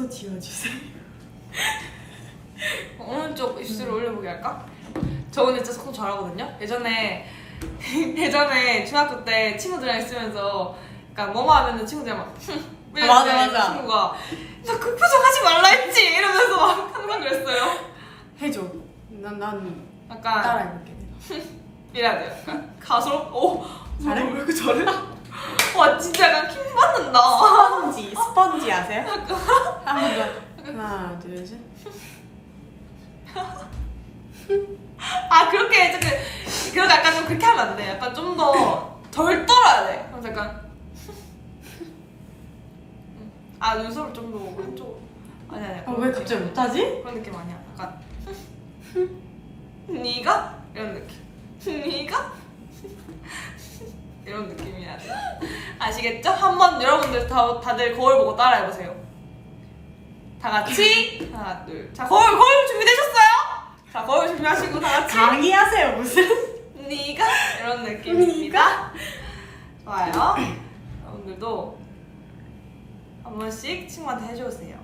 미소 지어주세요. 오른쪽 입술 을 올려보게 할까? 저 근데 진짜 속도 잘하거든요. 예전에 예전에 중학교 때 친구들이랑 있으면서 그러니까 뭐뭐 하면은 친구들 막 아, 맞아, 맞아. 친구가 나 그 표정 하지 말라 했지 이러면서 막 항상 그랬어요. 해줘. 난, 난 약간 따라해볼게. 이래야 돼요. 약간 가서 오 잘해? 왜 이렇게 잘해? 와 진짜 약간 킹 받는다. 스펀지, 스펀지 아세요? 한번. 하나, 둘, 셋. 아 그렇게 조금 그렇게 약간 좀 그렇게 하면 안 돼. 약간 좀 더 덜 떨어야 돼. 그래서 약간 아 눈썹을 좀더 왼쪽 아니 아니 아, 왜 갑자기 못하지? 그런 느낌 아니야. 약간 네가 이런 느낌. 네가 이런 느낌이야. 돼. 아시겠죠? 한번 여러분들 다 다들 거울 보고 따라해 보세요. 다 같이 하나 둘. 자 거울 거울 준비되셨어요? 자 거울 준비하시고 다 같이. 강의하세요, 무슨? 네가 이런 느낌입니다. 좋아요. 여러분들도 한 번씩 친구한테 해주세요.